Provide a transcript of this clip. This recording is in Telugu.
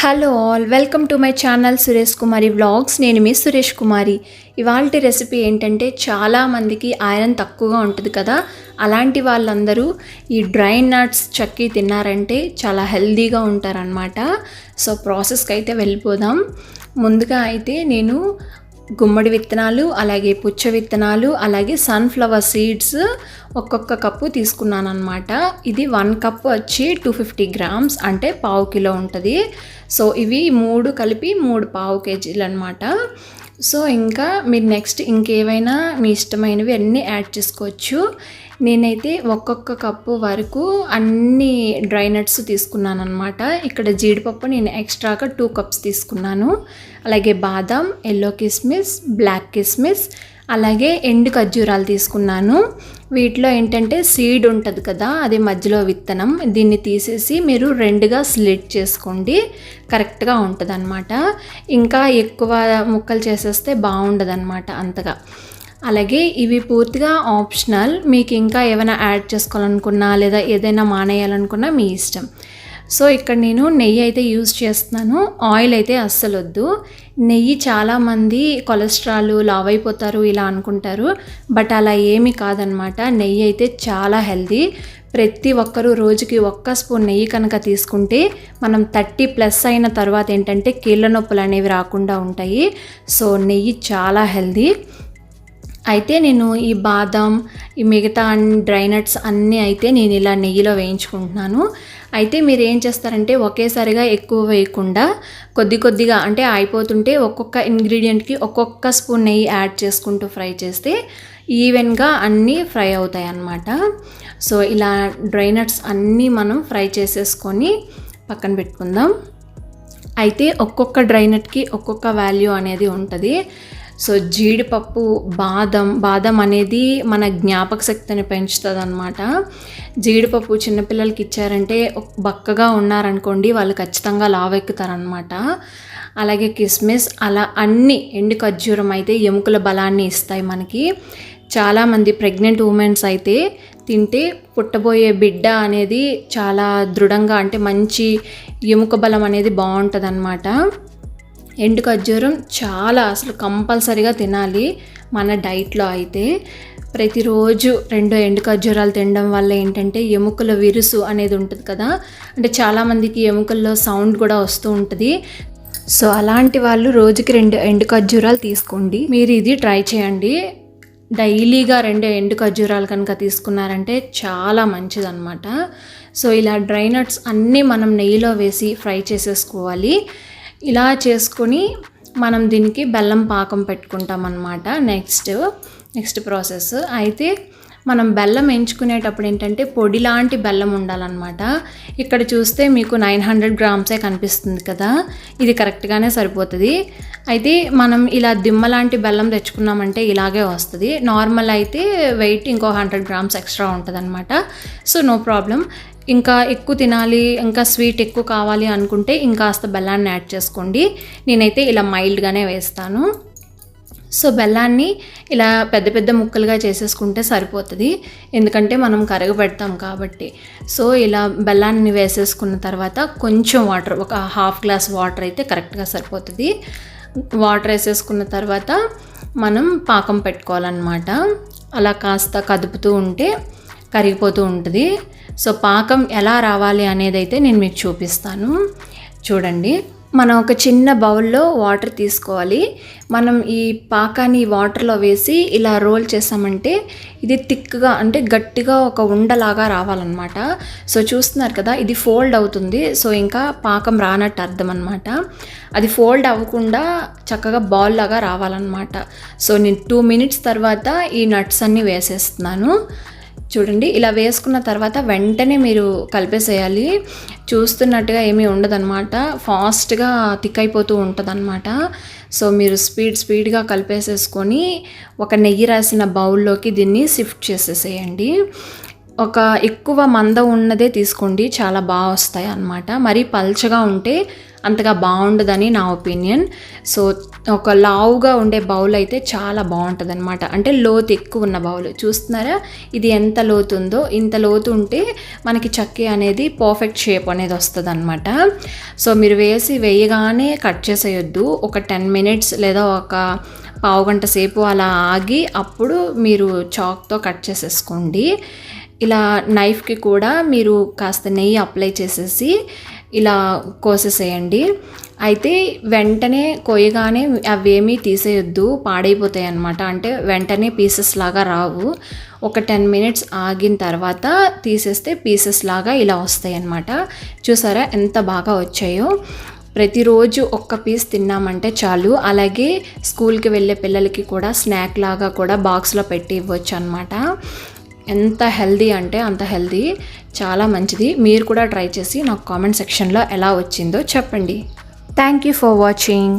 Hello all welcome to my channel Suresh Kumari vlogs నేను మీ సురేష్ కుమారి ఇవాళ రెసిపీ ఏంటంటే చాలామందికి ఐరన్ తక్కువగా ఉంటుంది కదా. అలాంటి వాళ్ళందరూ ఈ డ్రై నట్స్ చక్కి తిన్నారంటే చాలా హెల్దీగా ఉంటారనమాట సో ప్రాసెస్కి అయితే వెళ్ళిపోదాం. ముందుగా అయితే నేను గుమ్మడి విత్తనాలు అలాగే పుచ్చ విత్తనాలు అలాగే సన్ఫ్లవర్ సీడ్స్ ఒక్కొక్క కప్పు తీసుకున్నాను అనమాట ఇది వన్ కప్ వచ్చి టూ ఫిఫ్టీ గ్రామ్స్ అంటే పావు కిలో ఉంటుంది. సో ఇవి మూడు కలిపి మూడు పావు కేజీలు అనమాట సో ఇంకా మీరు నెక్స్ట్ ఇంకేవైనా మీ ఇష్టమైనవి అన్నీ యాడ్ చేసుకోవచ్చు. నేనైతే ఒక్కొక్క కప్పు వరకు అన్ని డ్రై నట్స్ తీసుకున్నాను అనమాట ఇక్కడ జీడిపప్పు నేను ఎక్స్ట్రాగా టూ కప్స్ తీసుకున్నాను. అలాగే బాదం ఎల్లో కిస్మిస్ బ్లాక్ కిస్మిస్ అలాగే ఎండు ఖర్జూరాలు తీసుకున్నాను. వీటిలో ఏంటంటే సీడ్ ఉంటుంది కదా అది మధ్యలో విత్తనం. దీన్ని తీసేసి మీరు రెండుగా స్లిట్ చేసుకోండి. కరెక్ట్గా ఉంటుంది ఇంకా ఎక్కువ ముక్కలు చేసేస్తే బాగుండదు అంతగా. అలాగే ఇవి పూర్తిగా ఆప్షనల్. మీకు ఇంకా ఏమైనా యాడ్ చేసుకోవాలనుకున్నా లేదా ఏదైనా మానేయాలనుకున్నా మీ ఇష్టం. సో ఇక్కడ నేను నెయ్యి అయితే యూజ్ చేస్తున్నాను. ఆయిల్ అయితే అస్సలు వద్దు నెయ్యి చాలామంది కొలెస్ట్రాల్ లావ్ అయిపోతారు ఇలా అనుకుంటారు. బట్ అలా ఏమీ కాదనమాట. నెయ్యి అయితే చాలా హెల్దీ ప్రతి ఒక్కరూ రోజుకి ఒక్క స్పూన్ నెయ్యి కనుక తీసుకుంటే మనం థర్టీ ప్లస్ అయిన తర్వాత ఏంటంటే కీళ్ళ నొప్పులు అనేవి రాకుండా ఉంటాయి. సో నెయ్యి చాలా హెల్దీ అయితే నేను ఈ బాదం ఈ మిగతా డ్రై నట్స్ అన్నీ అయితే నేను ఇలా నెయ్యిలో వేయించుకుంటున్నాను. అయితే మీరు ఏం చేస్తారంటే ఒకేసారిగా ఎక్కువ వేయకుండా కొద్ది కొద్దిగా అంటే అయిపోతుంటే ఒక్కొక్క ఇంగ్రీడియంట్కి ఒక్కొక్క స్పూన్ నెయ్యి యాడ్ చేసుకుంటూ ఫ్రై చేస్తే ఈవెన్గా అన్నీ ఫ్రై అవుతాయి అన్నమాట సో ఇలా డ్రై నట్స్ అన్నీ మనం ఫ్రై చేసేసుకొని పక్కన పెట్టుకుందాం. అయితే ఒక్కొక్క డ్రై నట్కి ఒక్కొక్క వాల్యూ అనేది ఉంటుంది. సో జీడిపప్పు బాదం బాదం అనేది మన జ్ఞాపక శక్తిని పెంచుతుంది అనమాట జీడిపప్పు చిన్నపిల్లలకి ఇచ్చారంటే బక్కగా ఉన్నారనుకోండి వాళ్ళు ఖచ్చితంగా లావెక్కుతారనమాట అలాగే కిస్మిస్ అలా అన్ని ఎండు ఖర్జూరం అయితే ఎముకల బలాన్ని ఇస్తాయి మనకి. చాలామంది ప్రెగ్నెంట్ ఉమెన్స్ అయితే తింటే పుట్టబోయే బిడ్డ అనేది చాలా దృఢంగా అంటే మంచి ఎముక బలం అనేది బాగుంటుంది అనమాట ఎండు ఖర్జూరం చాలా అసలు కంపల్సరీగా తినాలి మన డైట్లో అయితే. ప్రతిరోజు రెండు ఎండు ఖర్జూరాలు తినడం వల్ల ఏంటంటే ఎముకల విరుసు అనేది ఉంటుంది కదా. అంటే చాలామందికి ఎముకల్లో సౌండ్ కూడా వస్తూ ఉంటుంది. సో అలాంటి వాళ్ళు రోజుకి రెండు ఎండు ఖర్జూరాలు తీసుకోండి. మీరు ఇది ట్రై చేయండి. డైలీగా రెండు ఎండు ఖర్జూరాలు కనుక తీసుకున్నారంటే చాలా మంచిదన్నమాట. సో ఇలా డ్రై నట్స్ అన్నీ మనం నెయ్యిలో వేసి ఫ్రై చేసేసుకోవాలి. ఇలా చేసుకొని మనం దీనికి బెల్లం పాకం పెట్టుకుంటాం అన్నమాట నెక్స్ట్ నెక్స్ట్ ప్రాసెస్. అయితే మనం బెల్లం ఎంచుకునేటప్పుడు ఏంటంటే పొడి లాంటి బెల్లం ఉండాలన్నమాట. ఇక్కడ చూస్తే మీకు నైన్ హండ్రెడ్ గ్రామ్సే కనిపిస్తుంది కదా. ఇది కరెక్ట్గానే సరిపోతుంది. అయితే మనం ఇలా దిమ్మ లాంటి బెల్లం తెచ్చుకున్నామంటే ఇలాగే వస్తుంది. నార్మల్ అయితే వెయిట్ ఇంకో హండ్రెడ్ గ్రామ్స్ ఎక్స్ట్రా ఉంటుంది అనమాట సో నో ప్రాబ్లం. ఇంకా ఎక్కువ తినాలి ఇంకా స్వీట్ ఎక్కువ కావాలి అనుకుంటే ఇంకాస్త బెల్లాన్ని యాడ్ చేసుకోండి. నేనైతే ఇలా మైల్డ్గానే వేస్తాను. సో బెల్లాన్ని ఇలా పెద్ద పెద్ద ముక్కలుగా చేసేసుకుంటే సరిపోతుంది. ఎందుకంటే మనం కరగబెడతాం కాబట్టి. సో ఇలా బెల్లాన్ని వేసేసుకున్న తర్వాత కొంచెం వాటర్ ఒక హాఫ్ గ్లాస్ వాటర్ అయితే కరెక్ట్గా సరిపోతుంది. వాటర్ వేసేసుకున్న తర్వాత మనం పాకం పెట్టుకోవాలన్నమాట. అలా కాస్త కదుపుతూ ఉంటే కరిగిపోతూ ఉంటుంది. సో పాకం ఎలా రావాలి అనేది అయితే నేను మీకు చూపిస్తాను. చూడండి మనం ఒక చిన్న బౌల్లో వాటర్ తీసుకోవాలి. మనం ఈ పాకాన్ని వాటర్లో వేసి ఇలా రోల్ చేసామంటే ఇది థిక్గా అంటే గట్టిగా ఒక ఉండలాగా రావాలన్నమాట. సో చూస్తున్నారు కదా ఇది ఫోల్డ్ అవుతుంది. సో ఇంకా పాకం రానట్టు అర్థం అనమాట అది ఫోల్డ్ అవ్వకుండా చక్కగా బాల్ లాగా రావాలన్నమాట. సో నేను టూ మినిట్స్ తర్వాత ఈ నట్స్ అన్నీ వేసేస్తున్నాను. చూడండి ఇలా వేసుకున్న తర్వాత వెంటనే మీరు కలిపేసేయాలి. చూస్తున్నట్టుగా ఏమీ ఉండదన్నమాట. ఫాస్ట్గా థిక్ అయిపోతూ ఉంటుందన్నమాట. సో మీరు స్పీడ్ స్పీడ్గా కలిపేసేసుకొని ఒక నెయ్యి రాసిన బౌల్లోకి దీన్ని షిఫ్ట్ చేసేసేయండి. ఒక ఎక్కువ మంద ఉన్నదే తీసుకోండి చాలా బాగా వస్తాయి అన్నమాట. మరీ పల్చగా ఉంటే అంతగా బాగుండదని నా ఒపీనియన్. సో ఒక లావుగా ఉండే బౌల్ అయితే చాలా బాగుంటుంది అనమాట అంటే లోతు ఎక్కువ ఉన్న బౌల్. చూస్తున్నారా? ఇది ఎంత లోతు ఉందో. ఇంత లోతు ఉంటే మనకి చక్కి అనేది పర్ఫెక్ట్ షేప్ అనేది వస్తుంది అనమాట సో మీరు వేసి వేయగానే కట్ చేసేయొద్దు. ఒక టెన్ మినిట్స్ లేదా ఒక పావు గంట సేపు అలా ఆగి అప్పుడు మీరు చాక్తో కట్ చేసేసుకోండి. ఇలా నైఫ్కి కూడా మీరు కాస్త నెయ్యి అప్లై చేసేసి ఇలా కోసేసేయండి. అయితే వెంటనే కొయ్యగానే అవేమీ తీసేయొద్దు పాడైపోతాయి అన్నమాట. అంటే వెంటనే పీసెస్ లాగా రావు. ఒక టెన్ మినిట్స్ ఆగిన తర్వాత తీసేస్తే పీసెస్ లాగా ఇలా వస్తాయి అన్నమాట. చూసారా ఎంత బాగా వచ్చాయో? ప్రతిరోజు ఒక్క పీస్ తిన్నామంటే చాలు. అలాగే స్కూల్కి వెళ్ళే పిల్లలకి కూడా స్నాక్ లాగా కూడా బాక్స్లో పెట్టి ఇవ్వచ్చు అనమాట ఎంత హెల్దీ అంటే అంత హెల్దీ చాలా మంచిది. మీరు కూడా ట్రై చేసి నాకు కామెంట్ సెక్షన్లో ఎలా వచ్చిందో చెప్పండి. Thank you for watching